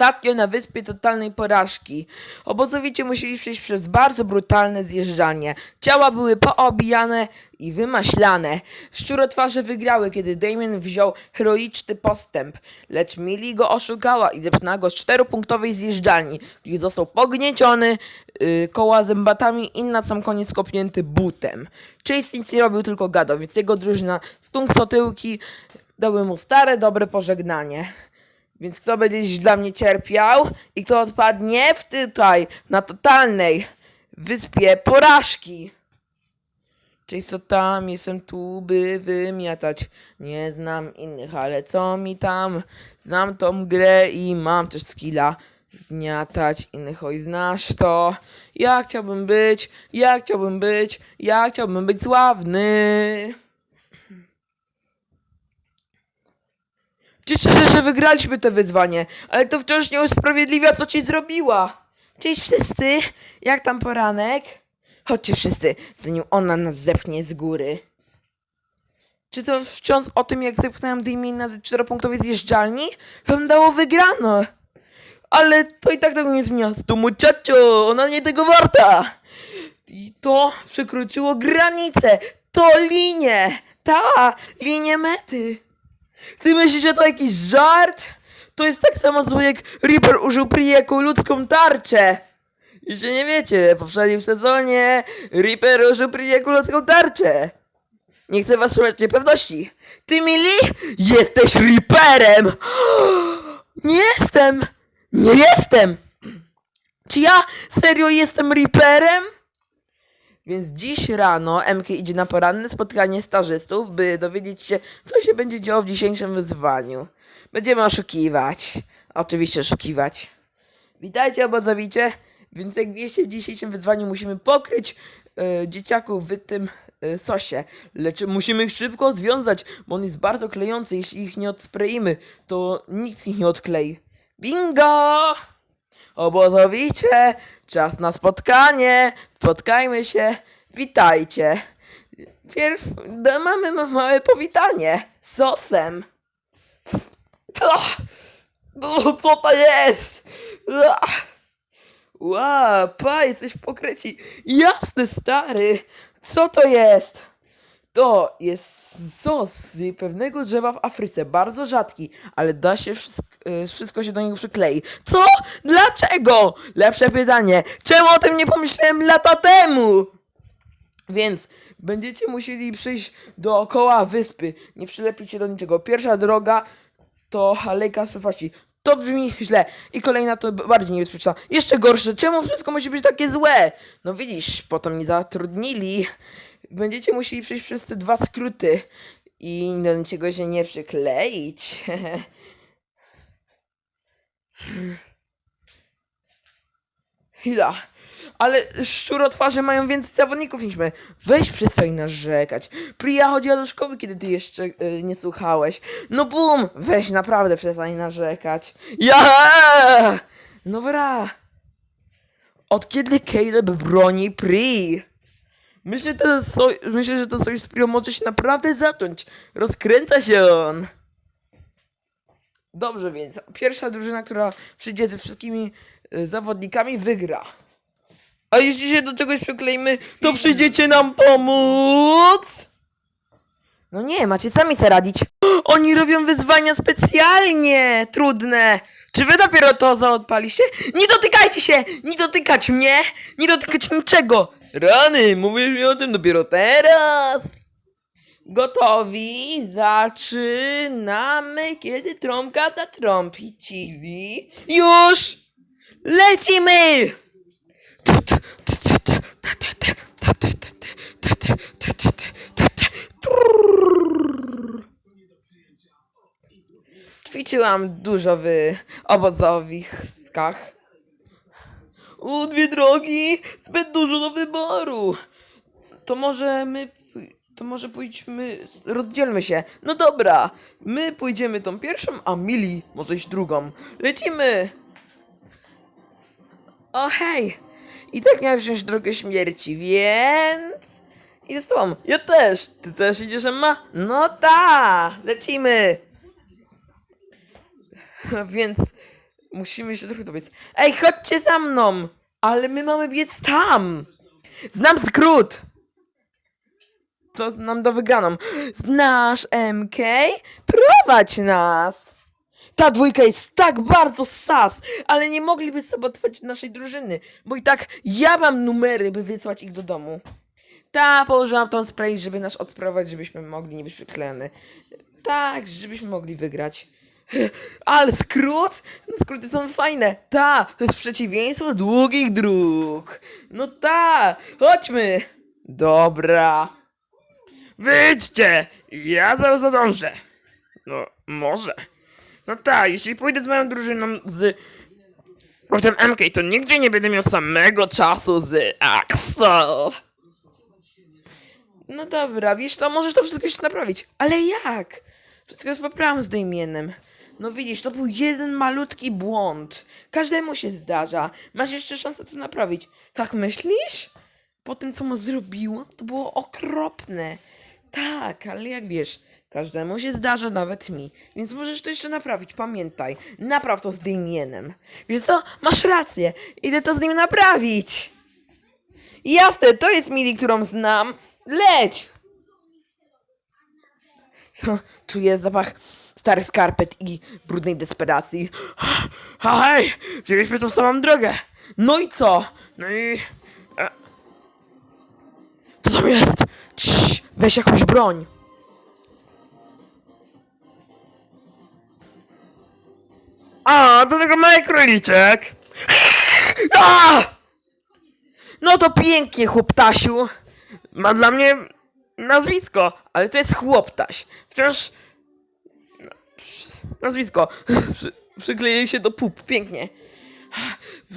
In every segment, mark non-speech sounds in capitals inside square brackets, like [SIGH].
Ostatnio na wyspie totalnej porażki. Obozowicie musieli przejść przez bardzo brutalne zjeżdżanie. Ciała były poobijane i wymaślane. Szczurotwarze wygrały, kiedy Damien wziął heroiczny postęp, lecz Millie go oszukała i zepchnęła go z czteropunktowej zjeżdżalni, gdzie został pognieciony yy, koła zębatami i na sam koniec kopnięty butem. Chase nic nie robił, tylko gadał, więc jego drużyna stunk tyłki dały mu stare, dobre pożegnanie. Więc kto będzie dziś dla mnie cierpiał i kto odpadnie w tutaj, na totalnej wyspie porażki. Czyli co tam, jestem tu, by wymiatać. Nie znam innych, ale co mi tam? Znam tą grę i mam też skilla. Wgniatać innych, oj znasz to. Ja chciałbym być, ja chciałbym być, ja chciałbym być sławny. Cieszę że wygraliśmy to wyzwanie, ale to wciąż nie usprawiedliwia, co ci zrobiła. Cześć wszyscy, jak tam poranek? Chodźcie wszyscy, zanim ona nas zepchnie z góry. Czy to wciąż o tym, jak zepchnąłem Damiena z czteropunktowej zjeżdżalni? To bym dało wygrano. Ale to i tak tego nie zmienia. To muchacho, ona nie tego warta. I to przekroczyło granicę. To linie. Ta, linie mety. Ty myślisz, że to jakiś żart? To jest tak samo złe jak Reaper użył Pri jako ludzką tarczę. Jeszcze nie wiecie, w poprzednim sezonie Reaper użył Pri jako ludzką tarczę. Nie chcę was szukać niepewności. Ty, Mili, jesteś Reaperem! [GASPS] Nie jestem! Nie jestem! Czy ja serio jestem Reaperem? Więc dziś rano MK idzie na poranne spotkanie stażystów, by dowiedzieć się, co się będzie działo w dzisiejszym wyzwaniu. Będziemy oszukiwać. Oczywiście oszukiwać. Witajcie obozowicie. Więc jak wiecie, w dzisiejszym wyzwaniu musimy pokryć e, dzieciaków w tym e, sosie. Lecz musimy ich szybko związać, bo on jest bardzo klejący. Jeśli ich nie odspreimy, to nic ich nie odklei. Bingo! Obozowicie, czas na spotkanie, spotkajmy się, witajcie. Pierw no, mamy ma- małe powitanie, sosem. Ach, no, co to jest? Ach. Ła, pa, jesteś pokryci. Jasny, stary, co to jest? To jest sos z pewnego drzewa w Afryce, bardzo rzadki, ale da się wszystko, wszystko się do niego przyklei. Co? Dlaczego? Lepsze pytanie. Czemu o tym nie pomyślałem lata temu? Więc będziecie musieli przyjść dookoła wyspy. Nie przylepić się do niczego. Pierwsza droga to alejka z przepaści. To brzmi źle. I kolejna to bardziej niebezpieczna. Jeszcze gorsze. Czemu wszystko musi być takie złe? No widzisz, potem mnie zatrudnili. Będziecie musieli przejść przez te dwa skróty. I do niczego się nie przykleić. [LAUGHS] Chwila. Ale szczurotwarze mają więcej zawodników niż my. Weź przestań narzekać. Priya chodziła do szkoły, kiedy ty jeszcze y, nie słuchałeś. No bum! Weź naprawdę przestań narzekać. Ja! No wra. Od kiedy Caleb broni Pri? Myślę, to so, myślę, że to sojusz z Prią może się naprawdę zacząć. Rozkręca się on. Dobrze więc, pierwsza drużyna, która przyjdzie ze wszystkimi y, zawodnikami, wygra. A jeśli się do czegoś przykleimy, to przyjdziecie nam pomóc? No nie, macie sami se radzić. Oni robią wyzwania specjalnie trudne. Czy wy dopiero to zaodpaliście? Nie dotykajcie się! Nie dotykać mnie! Nie dotykać niczego! Rany, mówisz mi o tym dopiero teraz! Gotowi? Zaczynamy, kiedy trąbka zatrąbi ci. Już! Lecimy! Ćwiczyłam dużo w obozowiskach. U, dwie drogi! Zbyt dużo do wyboru! To może my... To może pójdźmy... Rozdzielmy się. No dobra. My pójdziemy tą pierwszą, a Mili może iść drugą. Lecimy! O hej! I tak miałem wziąć drogę śmierci, więc... Idę z tobą. Ja też! Ty też idziesz, Emma? No ta! Lecimy! [LAUGHS] więc Musimy się trochę dowiedzieć. Ej, chodźcie za mną! Ale my mamy biec tam! Znam skrót! To nam do wygraną. Znasz MK? Prowadź nas! Ta dwójka jest tak bardzo sas, ale nie mogliby sabotować naszej drużyny, bo i tak ja mam numery, by wysłać ich do domu. Ta, położyłam tą spray, żeby nas odsprawować, żebyśmy mogli nie być przyklejone. Tak, żebyśmy mogli wygrać. [LAUGHS] Ale skrót? No skróty są fajne. Ta, to jest przeciwieństwo długich dróg. No ta, chodźmy. Dobra. Wyjdźcie! Ja zaraz zadążę. No, może. No tak, jeśli pójdę z moją drużyną z Potem MK, to nigdzie nie będę miał samego czasu z Axel. No dobra, wiesz, to możesz to wszystko jeszcze naprawić. Ale jak? Wszystko jest poprawne z Damienem. No widzisz, to był jeden malutki błąd. Każdemu się zdarza. Masz jeszcze szansę to naprawić. Tak myślisz? Po tym, co mu zrobiłam, to było okropne. Tak, ale jak wiesz, każdemu się zdarza, nawet mi. Więc możesz to jeszcze naprawić, pamiętaj. Napraw to z Damienem. Wiesz co? Masz rację. Idę to z nim naprawić. Jasne, to jest Mili, którą znam. Leć! Czuję zapach starych skarpet i brudnej desperacji. A hej, wzięliśmy tą samą drogę. No i co? No i... Co tam jest? Cii, weź jakąś broń. A, do tego mały króliczek. [LAUGHS] A! No to pięknie, chłoptasiu. Ma dla mnie nazwisko. Ale to jest chłoptaś. Wciąż Nazwisko. Przy, przykleję się do pup. Pięknie.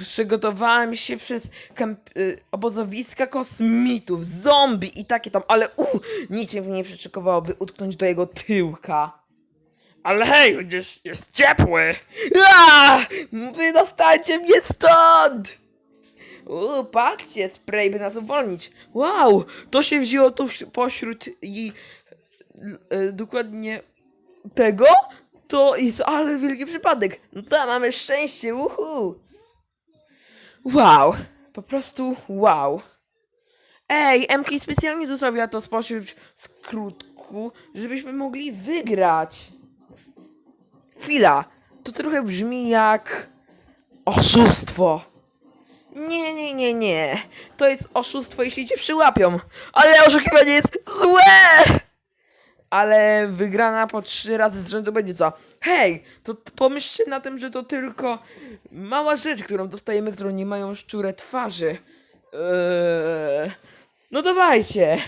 Przygotowałem się przez kamp- y, obozowiska kosmitów, zombie i takie tam, ale uh, nic mnie nie przyszykowało, by utknąć do jego tyłka. Ale hej, chociaż jest ciepły. A! Wydostańcie mnie stąd! Uuu, patrzcie, spray by nas uwolnić. Wow, to się wzięło tu wś- pośród i e, dokładnie tego? To jest ale wielki przypadek. No tam mamy szczęście, uhu. Wow, po prostu wow. Ej, MK specjalnie zostawiła to spośród skrótku, żebyśmy mogli wygrać. Chwila, to trochę brzmi jak oszustwo. Nie, nie, nie, nie. To jest oszustwo, jeśli cię przyłapią. Ale oszukiwanie jest złe! Ale wygrana po trzy razy z rzędu będzie co? Hej, to pomyślcie na tym, że to tylko mała rzecz, którą dostajemy, którą nie mają szczure twarzy. Eee, no dawajcie.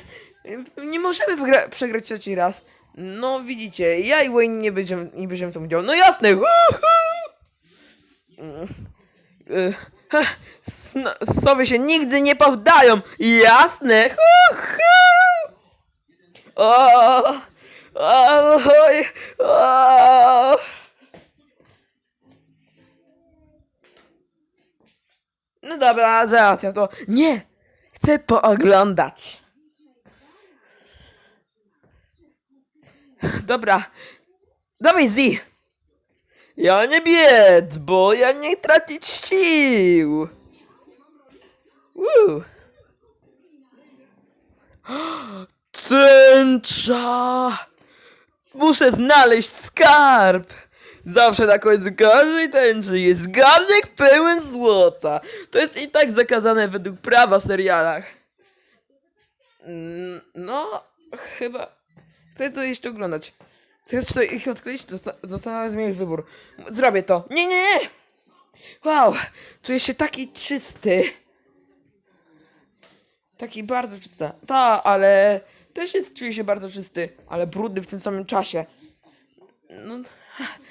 Nie możemy przegrać trzeci raz. No widzicie, ja i Wayne nie będziemy, nie będziemy w tym udziału. No jasne! Sno- Sowy się nigdy nie poddają! Jasne! O! O! Oj! No dobra, załatwiam to. Nie! Chcę pooglądać. Dobra. Dawaj, Z! Ja nie biec, bo ja nie tracić sił. Woo. Tęcza! [GASPS] Muszę znaleźć skarb! Zawsze na końcu każdej tęczy jest garnek pełen złota. To jest i tak zakazane według prawa w serialach. Mm, No, chyba. Chcę to jeszcze oglądać. Chcesz to ich? To zosta- Zostanę zmienić wybór. Zrobię to. Nie, nie, nie! Wow, czuję się taki czysty. Taki bardzo czysty. Ta, ale też jest, czuję się bardzo czysty, ale brudny w tym samym czasie. No,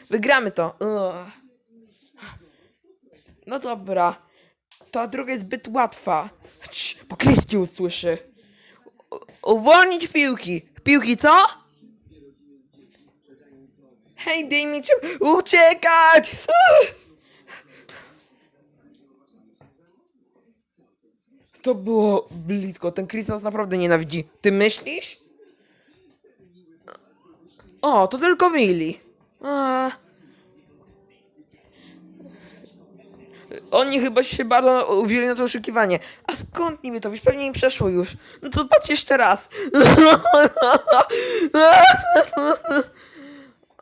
wygramy to. No dobra. Ta droga jest zbyt łatwa. Cii, bo cię usłyszy. Uwolnić piłki. Piłki, co? Hej, mi czym uciekać! To było blisko. Ten Chris nas naprawdę nienawidzi. Ty myślisz? O, to tylko Millie. A. Oni chyba się bardzo uwzięli na to oszukiwanie. A skąd niby to wiesz? Pewnie im przeszło już. No to patrz jeszcze raz.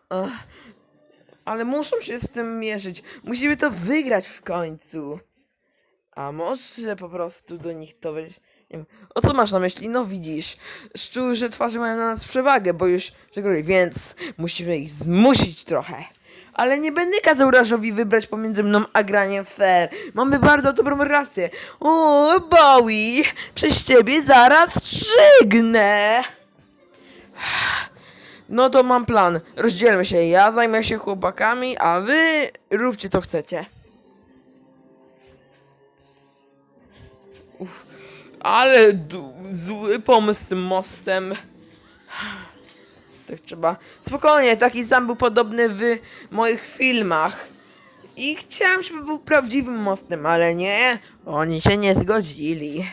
[LAUGHS] Ale muszą się z tym mierzyć. Musimy to wygrać w końcu. A może po prostu do nich to weź. Nie wiem. O co masz na myśli? No widzisz, szczurze twarze mają na nas przewagę, bo już przegrali, więc musimy ich zmusić trochę. Ale nie będę kazał Rażowi wybrać pomiędzy mną a graniem fair. Mamy bardzo dobrą relację. O, Bowie, przez ciebie zaraz żygnę. No to mam plan. Rozdzielmy się. Ja zajmę się chłopakami, a wy róbcie co chcecie. Uff, ale zły pomysł z tym mostem. Tak trzeba. Spokojnie, taki sam był podobny w moich filmach. I chciałem, żeby był prawdziwym mostem, ale nie. Oni się nie zgodzili.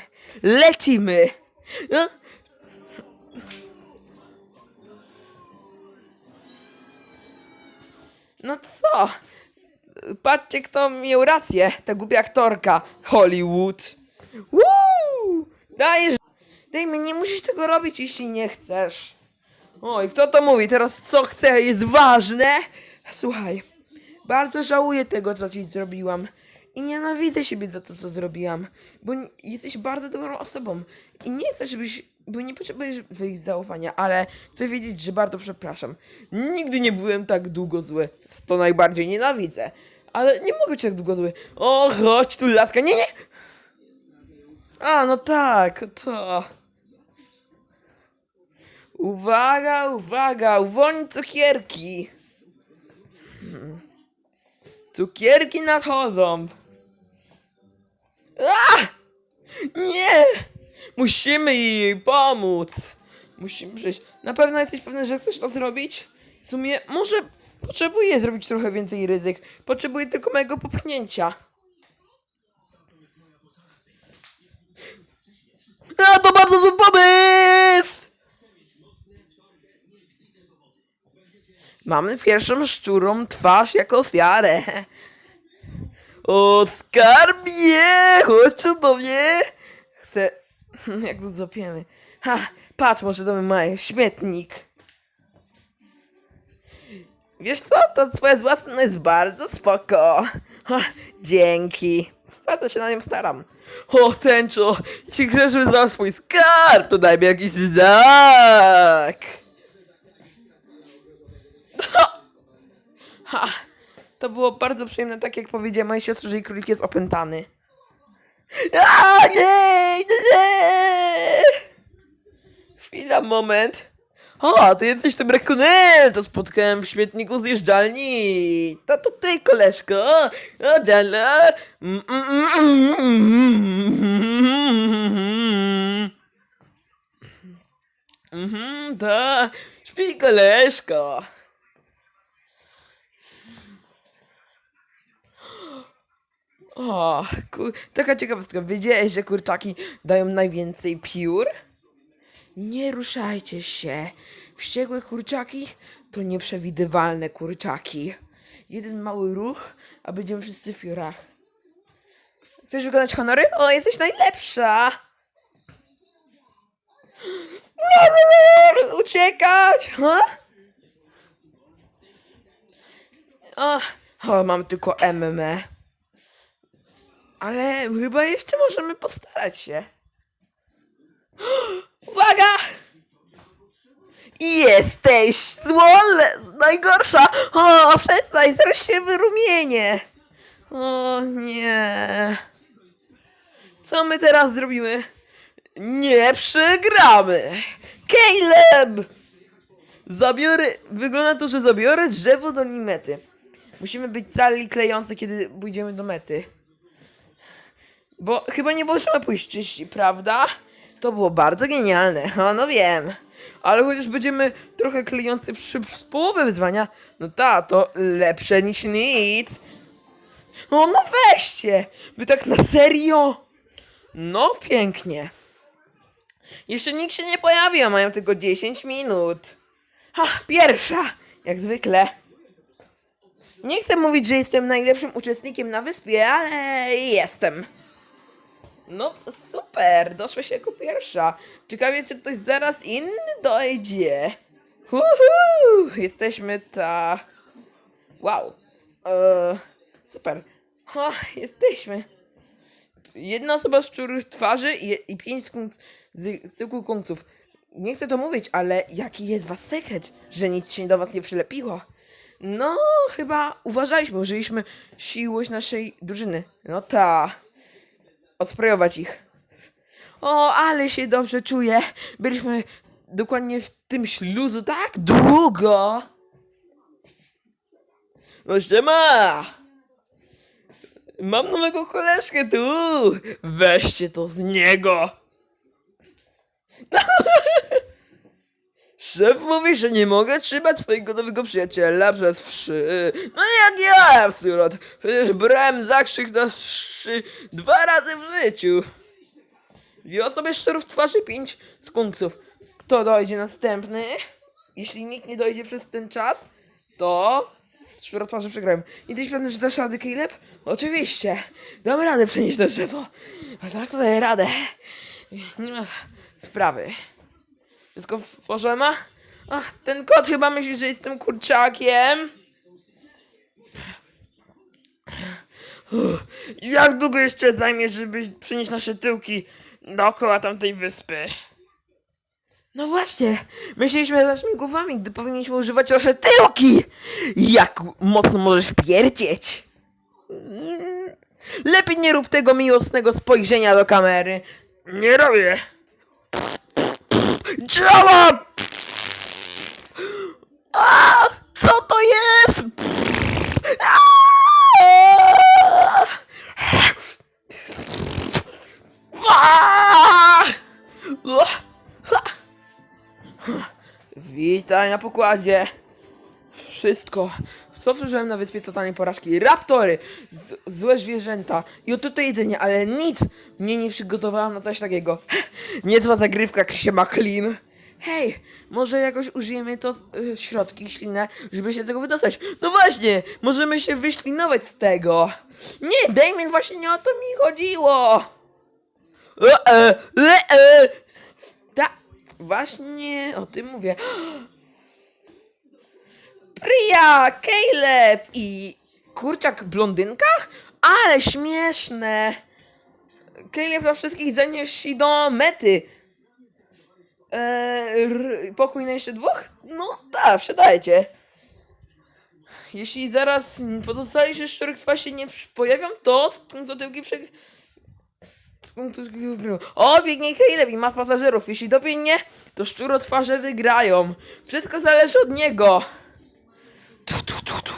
Lecimy! No. No co? Patrzcie, kto miał rację. Ta głupia aktorka. Hollywood. Woo! Dajesz. Dajmy, nie musisz tego robić, jeśli nie chcesz. Oj, kto to mówi? Teraz co chcę jest ważne? Słuchaj, bardzo żałuję tego, co ci zrobiłam. I nienawidzę siebie za to, co zrobiłam. Bo jesteś bardzo dobrą osobą. I nie chcę, żebyś. Bo nie potrzebujesz wyjść zaufania, ale chcę wiedzieć, że bardzo przepraszam. Nigdy nie byłem tak długo zły. To najbardziej nienawidzę. Ale nie mogę być tak długo zły. O, chodź tu, laska. Nie, nie! A, no tak, to. Uwaga, uwaga, uwolnij cukierki. Hmm. Cukierki nadchodzą. A! Nie! Musimy jej pomóc. Musimy przyjść. Na pewno jesteś pewny, że chcesz to zrobić? W sumie, może potrzebuję zrobić trochę więcej ryzyk. Potrzebuję tylko mojego popchnięcia. A, to bardzo zły pomysł! Mamy pierwszą szczurą twarz jako ofiarę. O, skarbie! Chodź tu do mnie! Chcę... [LAUGHS] Jak to złapiemy? Ha! Patrz, może to mają śmietnik. Wiesz co? To twoja własna jest bardzo spoko. Ha, dzięki. Bardzo się na nią staram. O, tęczo! Jeśli chcesz za swój skarb, to daj mi jakiś znak! Ha! To było bardzo przyjemne, tak jak powiedziała mojej siostrze, że jej królik jest opętany. A, nie, nie! Chwila, moment. O, ty jesteś tym rekunem! To spotkałem w śmietniku zjeżdżalni. To to ty, koleżko. O, dala. Mm, mm, mm, mm. Mhm, ta. Śpi, koleżko. O, kur... taka ciekawostka. Wiedziałeś, że kurczaki dają najwięcej piór? Nie ruszajcie się. Wściekłe kurczaki to nieprzewidywalne kurczaki. Jeden mały ruch, a będziemy wszyscy w piórach. Chcesz wykonać honory? O, jesteś najlepsza! Uciekać! Ha? O, o, mam tylko MM. Ale chyba jeszcze możemy postarać się. Uwaga! Jesteś złole, najgorsza! O, przestań, zaraz się wyrumienię! O nie. Co my teraz zrobimy? Nie przegramy! Caleb! Zabiorę, wygląda to, że zabiorę drzewo do mety. Musimy być cali klejące, kiedy pójdziemy do mety. Bo chyba nie możemy pójść czyści, prawda? To było bardzo genialne, o [LAUGHS] no wiem. Ale chociaż będziemy trochę klejący przy połowę wyzwania, no ta, to lepsze niż nic. O no weźcie! Wy tak na serio? No pięknie. Jeszcze nikt się nie pojawi, a mają tylko 10 minut. Ha, pierwsza, jak zwykle. Nie chcę mówić, że jestem najlepszym uczestnikiem na wyspie, ale jestem. No super, doszłeś jako pierwsza. Ciekawie, czy ktoś zaraz inny dojdzie. Uhu, jesteśmy ta... Wow. Eee, super. O, jesteśmy. Jedna osoba z szczurych twarzy i, i pięć z, z, z kungców. Nie chcę to mówić, ale jaki jest was sekret, że nic się do was nie przylepiło? No, chyba uważaliśmy, użyliśmy siłość naszej drużyny. No ta. Odsprejować ich. O, ale się dobrze czuję. Byliśmy dokładnie w tym śluzu tak długo. No siema! Mam nowego koleżkę tu! Weźcie to z niego! [LAUGHS] Szef mówi, że nie mogę trzymać swojego nowego przyjaciela przez wszy. No jak ja, absolut. Przecież brałem zakrzyk na dwa razy w życiu. Wziął sobie szczurów twarzy pięć skunkców. Kto dojdzie następny? Jeśli nikt nie dojdzie przez ten czas, to szczura twarzy przegrałem. Jesteś pewny, że dasz radę, Caleb? Oczywiście. Dam radę przenieść na drzewo. A tak to daję radę. Nie ma sprawy. Wszystko w porządku? Ach, ten kot chyba myśli, że jestem kurczakiem. Jak długo jeszcze zajmie, żeby przynieść nasze tyłki dookoła tamtej wyspy? No właśnie, myśleliśmy naszymi głowami, gdy powinniśmy używać nasze tyłki. Jak mocno możesz pierdzieć? Lepiej nie rób tego miłosnego spojrzenia do kamery. Nie robię! Działa! A, co to jest? Witaj na pokładzie. Wszystko, co przeżyłem na wyspie totalnej porażki. Raptory, z- złe zwierzęta i oto jedzenie, ale nic mnie nie przygotowałam na coś takiego. [LAUGHS] Niezła zagrywka, Krzysia McLean. Hej, może jakoś użyjemy to y, środki ślinne, żeby się z tego wydostać. No właśnie, możemy się wyślinować z tego. Nie, Damien, właśnie nie o to mi chodziło. E, e, e, e. Ta, właśnie o tym mówię. Priya, Caleb i kurczak blondynka? Ale śmieszne. Caleb na wszystkich zanieśli do mety. Eee, pokój na jeszcze dwóch? No tak, wsiadajcie. Jeśli zaraz pozostali się szczurych twarz się nie pojawią, to skąd prze... Skąd O, biegnie Caleb i ma pasażerów. Jeśli dobiegnie, to szczurotwarze wygrają. Wszystko zależy od niego. Tu, tu, tu, tu.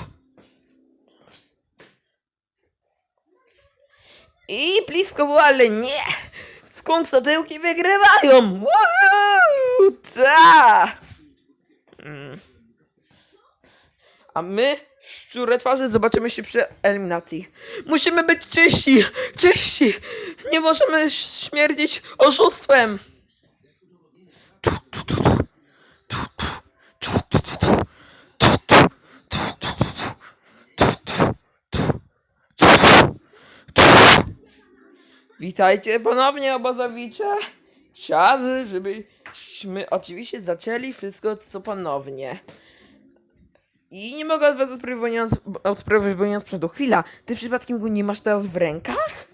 I blisko było, ale nie! Skunksotyłki wygrywają! Woohoo! Ta! A my, szczure twarze, zobaczymy się przy eliminacji. Musimy być czyści! Czyści! Nie możemy śmierdzić oszustwem! Tu, tu, tu, tu. Tu, tu. Tu, tu, tu, tu. Tu, tu. Tu, tu, tu, tu. Tu, tu. Tu, tu. Witajcie ponownie, obozowicze. Czas, żebyśmy oczywiście zaczęli wszystko co ponownie. I nie mogę od was odprawiając sprzętu. Chwila, ty przypadkiem go nie masz teraz w rękach?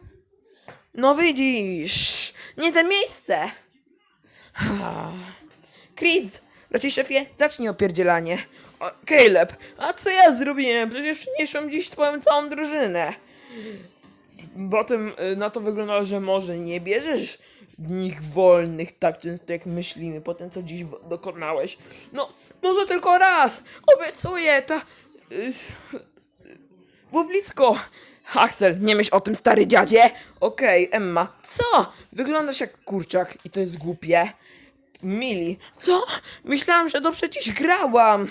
No widzisz, nie te miejsce. [SIGHS] Chris, raczej szefie, zacznij opierdzielanie. O, Caleb, a co ja zrobiłem? Przecież przyniosłem dziś twoją całą drużynę. Potem y, na to wygląda, że może nie bierzesz dni wolnych tak często jak myślimy po tym, co dziś dokonałeś. No, może tylko raz. Obiecuję, ta... Y, było blisko. Axel, nie myśl o tym, stary dziadzie. Okej, Emma. Co? Wyglądasz jak kurczak i to jest głupie. Mili. Co? Myślałam, że dobrze dziś grałam.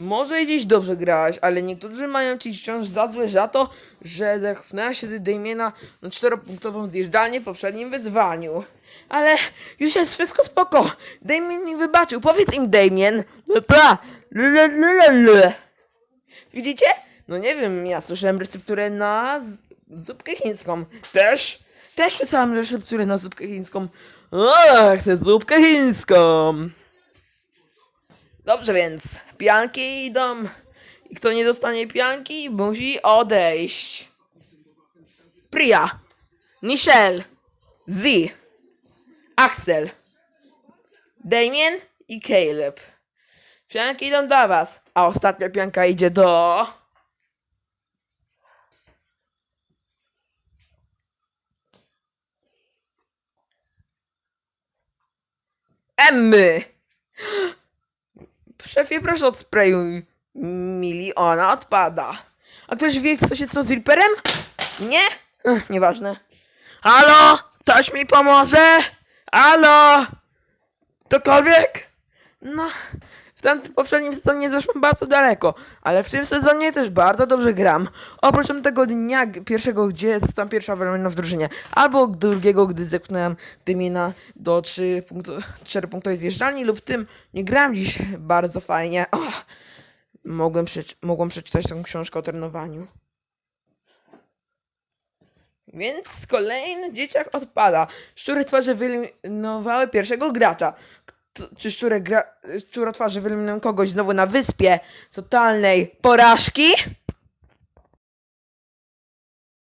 Może i dziś dobrze grałaś, ale niektórzy mają ci wciąż za złe za to, że zepchnęłaś się Damiena na czteropunktową zjeżdżalnię w poprzednim wyzwaniu. Ale już jest wszystko spoko. Damien mi wybaczył. Powiedz im, Damien. Pa. Widzicie? No nie wiem, ja słyszałem recepturę na zupkę chińską. Też? Też słyszałem recepturę na zupkę chińską. O, chcę zupkę chińską. Dobrze więc, pianki idą. I kto nie dostanie pianki, musi odejść. Priya, Michelle, Z, Axel, Damien i Caleb. Pianki idą do was, a ostatnia pianka idzie do... Emmy! Szefie, proszę odsprejuj Mili, ona odpada. A ktoś wie, co się stało z Reaperem? Nie? Ech, nieważne. Halo? Ktoś mi pomoże? Halo? Ktokolwiek? No, w tamtym poprzednim sezonie zeszłam bardzo daleko, ale w tym sezonie też bardzo dobrze gram. Oprócz tego dnia pierwszego, gdzie zostałam pierwsza w drużynie, albo drugiego, gdy zepchnąłem Dymina do 3 punktu, 4 punktowej zjeżdżalni, lub tym nie grałem dziś bardzo fajnie. Och, mogłem, mogłem przeczytać tę książkę o trenowaniu. Więc kolejny dzieciak odpada. Szczury twarze wyeliminowały pierwszego gracza. Czy szczure gra... szczurotwarze wyeliminują kogoś znowu na wyspie totalnej porażki?